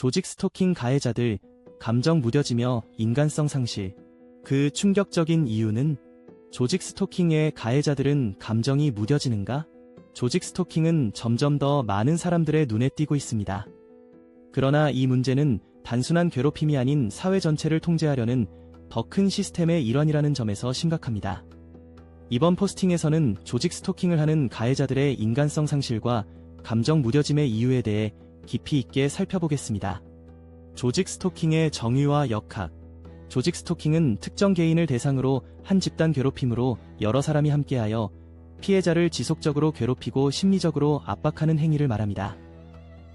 조직 스토킹 가해자들, 감정 무뎌지며 인간성 상실. 그 충격적인 이유는 조직 스토킹의 가해자들은 감정이 무뎌지는가? 조직 스토킹은 점점 더 많은 사람들의 눈에 띄고 있습니다. 그러나 이 문제는 단순한 괴롭힘이 아닌 사회 전체를 통제하려는 더 큰 시스템의 일환이라는 점에서 심각합니다. 이번 포스팅에서는 조직 스토킹을 하는 가해자들의 인간성 상실과 감정 무뎌짐의 이유에 대해 깊이 있게 살펴보겠습니다. 조직 스토킹의 정의와 역학 조직 스토킹은 특정 개인을 대상으로 한 집단 괴롭힘으로 여러 사람이 함께하여 피해자를 지속적으로 괴롭히고 심리적으로 압박하는 행위를 말합니다.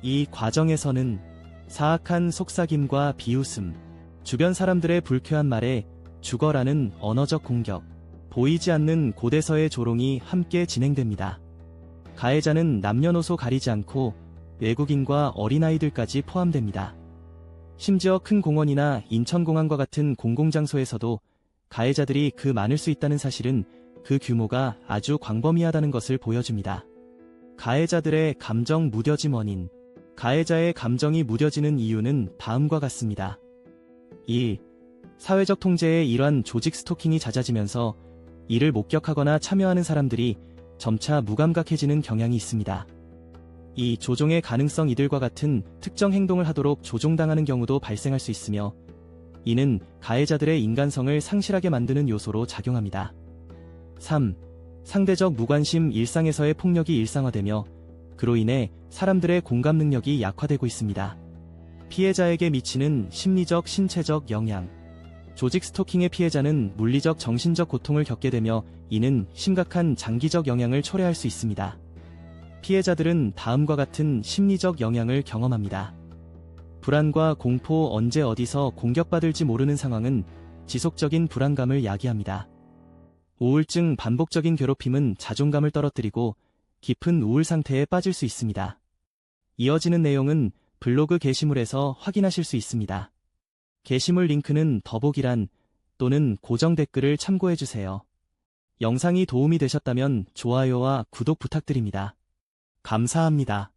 이 과정에서는 사악한 속삭임과 비웃음, 주변 사람들의 불쾌한 말에 죽어라는 언어적 공격, 보이지 않는 고대서의 조롱이 함께 진행됩니다. 가해자는 남녀노소 가리지 않고 외국인과 어린아이들까지 포함됩니다. 심지어 큰 공원이나 인천공항과 같은 공공장소에서도 가해자들이 그 많을 수 있다는 사실은 그 규모가 아주 광범위하다는 것을 보여줍니다. 가해자들의 감정 무뎌짐 원인 가해자의 감정이 무뎌지는 이유는 다음과 같습니다. 1. 사회적 통제의 일환 조직 스토킹이 잦아지면서 이를 목격하거나 참여하는 사람들이 점차 무감각해지는 경향이 있습니다. 이 조종의 가능성 이들과 같은 특정 행동을 하도록 조종당하는 경우도 발생할 수 있으며 이는 가해자들의 인간성을 상실하게 만드는 요소로 작용합니다. 3. 상대적 무관심 일상에서의 폭력이 일상화되며 그로 인해 사람들의 공감 능력이 약화되고 있습니다. 피해자에게 미치는 심리적, 신체적 영향. 조직 스토킹의 피해자는 물리적, 정신적 고통을 겪게 되며 이는 심각한 장기적 영향을 초래할 수 있습니다. 피해자들은 다음과 같은 심리적 영향을 경험합니다. 불안과 공포 언제 어디서 공격받을지 모르는 상황은 지속적인 불안감을 야기합니다. 우울증 반복적인 괴롭힘은 자존감을 떨어뜨리고 깊은 우울 상태에 빠질 수 있습니다. 이어지는 내용은 블로그 게시물에서 확인하실 수 있습니다. 게시물 링크는 더보기란 또는 고정 댓글을 참고해주세요. 영상이 도움이 되셨다면 좋아요와 구독 부탁드립니다. 감사합니다.